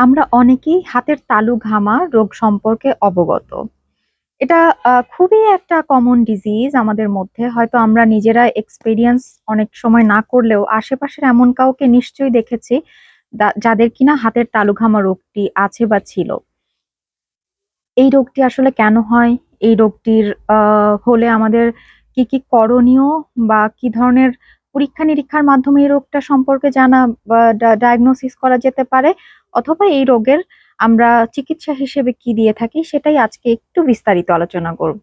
আমরা অনেকেই হাতের তালু ঘামা রোগ সম্পর্কে অবগত। এটা খুবই একটা কমন ডিজিজ আমাদের মধ্যে। হয়তো আমরা নিজেরা এক্সপেরিয়েন্স অনেক সময় না করলেও আশেপাশের এমন কাউকে নিশ্চয়ই দেখেছি যাদের কিনা হাতের তালু ঘামা রোগটি আছে বা ছিল। এই রোগটি আসলে কেন হয়? এই রোগটির হলে আমাদের কি, কি করণীয় বা কি ধরনের পরীক্ষা-নিরীক্ষার মাধ্যমে এই রোগটা সম্পর্কে জানা বা ডায়াগনোসিস করা যেতে পারে? অথবা এই রোগের আমরা চিকিৎসা হিসেবে কি দিয়ে থাকি সেটাই আজকে একটু বিস্তারিত আলোচনা করব।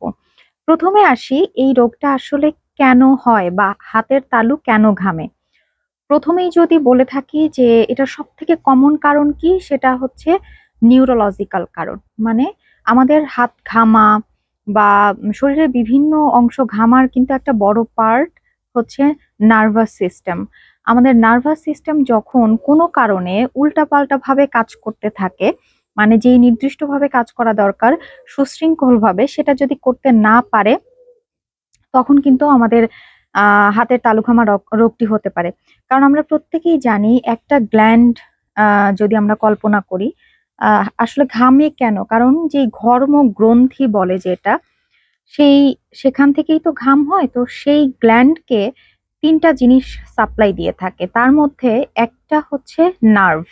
প্রথমে আসি, এই রোগটা আসলে কেন হয় বা হাতের তালু কেন ঘামে? প্রথমেই যদি বলে থাকি যে এটার সবথেকে কমন কারণ কি? সেটা হচ্ছে নিউরোলজিক্যাল কারণ। মানে আমাদের হাত ঘামা বা শরীরের বিভিন্ন অংশ ঘামার কিন্তু একটা বড় পার্ট হচ্ছে নার্ভাস সিস্টেম। আমাদের নার্ভাস সিস্টেম যখন কোনো কারণে উল্টাপাল্টা ভাবে কাজ করতে থাকে, মানে যেই নির্দিষ্টভাবে কাজ করা দরকার সুশৃঙ্খলভাবে সেটা যদি করতে না পারে তখন কিন্তু আমাদের হাতের তালু ঘামা রোগটি হতে পারে। কারণ আমরা প্রত্যেকেই জানি একটা গ্ল্যান্ড যদি আমরা কল্পনা করি, আসলে ঘামে কেন? কারণ যেই ঘর্ম গ্রন্থি বলে যেটা, সেই সেখান থেকেই তো ঘাম হয়। তো সেই গ্ল্যান্ডকে ৩ টা জিনিস সাপ্লাই দিয়ে থাকে। তার মধ্যে একটা হচ্ছে নার্ভ।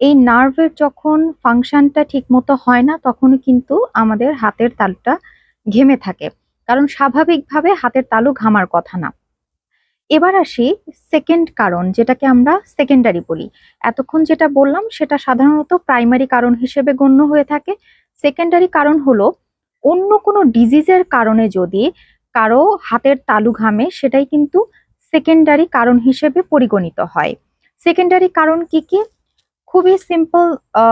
এই নার্ভের যখন ফাংশনটা ঠিকমতো হয় না, তখনই কিন্তু আমাদের হাতের তালুটা ঘেমে থাকে। কারণ স্বাভাবিকভাবে হাতের তালু ঘামার কথা না। এবার আসি সেকেন্ড কারণ, যেটাকে আমরা সেকেন্ডারি বলি। এতক্ষণ যেটা বললাম, সেটা সাধারণত প্রাইমারি কারণ হিসেবে গণ্য হয়ে থাকে। সেকেন্ডারি কারণ হলো, অন্য কোনো ডিজিজের কারণে যদি কারও হাতের তালু ঘামে, সেটাই কিন্তু সেকেন্ডারি কারণ হিসেবে পরিগণিত হয়। সেকেন্ডারি কারণ কি, কি? খুবই সিম্পল আ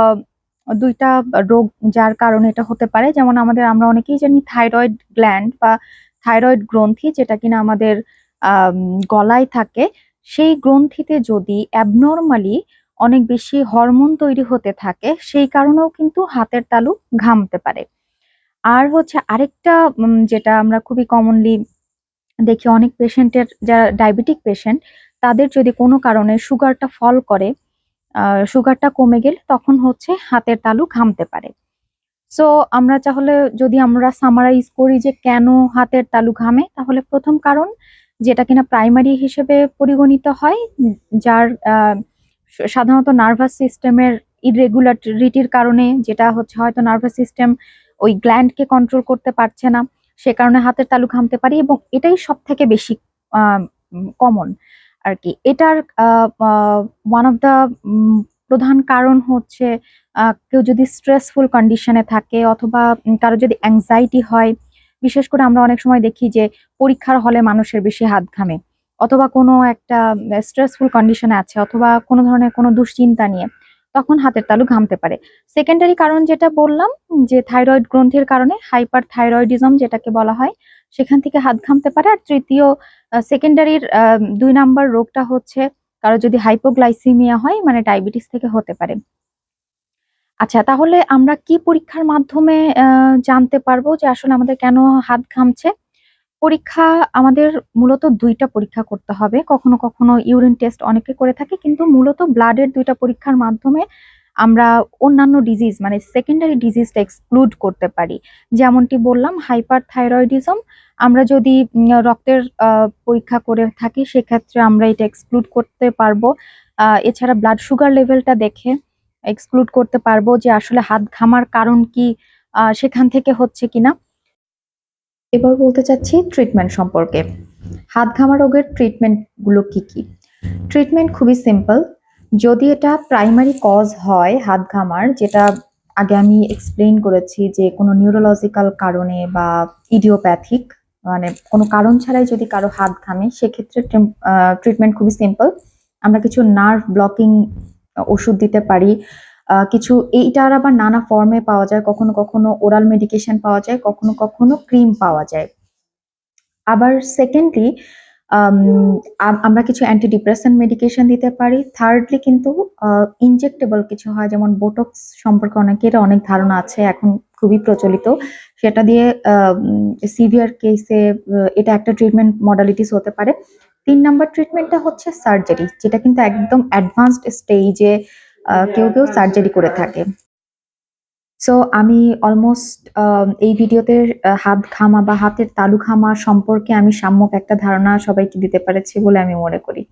২ টা আ রোগ যার কারণে এটা হতে পারে। যেমন আমাদের আমরা অনেকেই জানি থাইরয়েড গ্ল্যান্ড বা থাইরয়েড গ্রন্থি যেটা কিনা আমাদের গলায় থাকে। সেই গ্রন্থিতে যদি অ্যাবনরমালি অনেক বেশি হরমোন তৈরি হতে থাকে, সেই কারণেও কিন্তু হাতের তালু ঘামতে পারে। আর হচ্ছে আরেকটা যেটা আমরা খুবই কমনলি দেখি অনেক পেশেন্টের যারা ডায়াবেটিক পেশেন্ট তাদের যদি কোনো কারণে সুগারটা ফল করে, সুগারটা কমে গেলে তখন হচ্ছে হাতের তালু ঘামতে পারে। সো আমরা তাহলে যদি আমরা সামারাইজ করি যে কেন হাতের তালু ঘামে? তাহলে প্রথম কারণ যেটা কিনা প্রাইমারি হিসেবে পরিগণিত হয়, যার সাধারণত নার্ভাস সিস্টেমের ইররেগুলারিটির কারণে যেটা হচ্ছে হয়তো নার্ভাস সিস্টেম ওই গ্ল্যান্ডকে কন্ট্রোল করতে পারছে না। সে কারণে হাতের তালু ঘামতে পারি এবং এটাই সব থেকে বেশি কমন আরকি। এটার uh uh one of the প্রধান কারণ হচ্ছে কেউ যদি স্ট্রেসফুল কন্ডিশন থাকে অথবা কারও যদি অ্যাংজাইটি হয়, বিশেষ করে আমরা অনেক সময় দেখি যে পরীক্ষার হলে মানুষের বেশি হাত ঘামে। অথবা কোনো একটা স্ট্রেসফুল কন্ডিশন আছে অথবা কোনো ধরনের কোনো দুশ্চিন্তা নিয়ে, তখন হাতের তালু ঘামতে পারে। সেকেন্ডারি কারণ যেটা বললাম যে থাইরয়েড গ্রন্থির কারণে হাইপার থাইরয়েডিজম যেটাকে বলা হয়, সেখান থেকে হাত ঘামতে পারে। আর ৩য় আ সেকেন্ডারির ২ নাম্বার রোগটা হচ্ছে কারও যদি হাইপোগ্লাইসিমিয়া হয় মানে ডায়াবেটিস থেকে হতে পারে। আচ্ছা তাহলে আমরা কি পরীক্ষার মাধ্যমে জানতে পারব যে আসলে আমাদের কেন হাত ঘামছে? পরীক্ষা আমাদের মূলত দুইটা পরীক্ষা করতে হবে। কখনো, কখনো ইউরিন টেস্ট অনেকে করে থাকে। কিন্তু মূলত ব্লাডের ২ টা পরীক্ষার মাধ্যমে আমরা অন্যান্য ডিজিজ মানে সেকেন্ডারি ডিজিজটা এক্সক্লুড করতে পারি। যেমনটি বললাম হাইপার থাইরয়েডিজম আমরা যদি রক্তের পরীক্ষা করে থাকি সেক্ষেত্রে আমরা এটা এক্সক্লুড করতে পারব। এছাড়া ব্লাড সুগার লেভেলটা দেখে এক্সক্লুড করতে পারব যে আসলে হাত ঘামার কারণ কি সেখান থেকে হচ্ছে কিনা। এবার বলতে চাচ্ছি ট্রিটমেন্ট সম্পর্কে। হাত ঘামা রোগের ট্রিটমেন্টগুলো কি, কি? ট্রিটমেন্ট খুবই সিম্পল। যদি এটা প্রাইমারি কজ হয় হাত ঘামার যেটা আগে আমি এক্সপ্লেন করেছি যে কোনো নিউরোলজিক্যাল কারণে বা ইডিওপ্যাথিক মানে কোনো কারণ ছাড়াই যদি কারও হাত ঘামে সেক্ষেত্রে ট্রিটমেন্ট খুবই সিম্পল। আমরা কিছু নার্ভ ব্লকিং ওষুধ দিতে পারি। কিছু এইটার আবার নানা ফর্মে পাওয়া যায়। কখনো, কখনো ওরাল মেডিকেশন পাওয়া যায়, কখনো, কখনো ক্রিম পাওয়া যায়। আবার সেকেন্ডলি আম আম আমরা কিছু অ্যান্টি ডিপ্রেসেন্ট মেডিকেশন দিতে পারি। থার্ডলি কিন্তু ইনজেক্টেবল কিছু হয় যেমন বোটক্স সম্পর্কে অনেকের অনেক ধারণা আছে এখন খুবই প্রচলিত। সেটা দিয়ে সিভিয়ার কেসে এটা একটা ট্রিটমেন্ট মডালিটিস হতে পারে। তিন নাম্বার ট্রিটমেন্টটা হচ্ছে সার্জারি যেটা কিন্তু একদম অ্যাডভান্সড স্টেজে কেউ কেউ সার্জারি করে থাকে। সো আমি অলমোস্ট এই ভিডিওতে হাত ঘামা বা হাতের তালু ঘামা সম্পর্কে আমি সাম্যক একটা ধারণা সবাইকে দিতে পেরেছি বলে আমি মনে করি।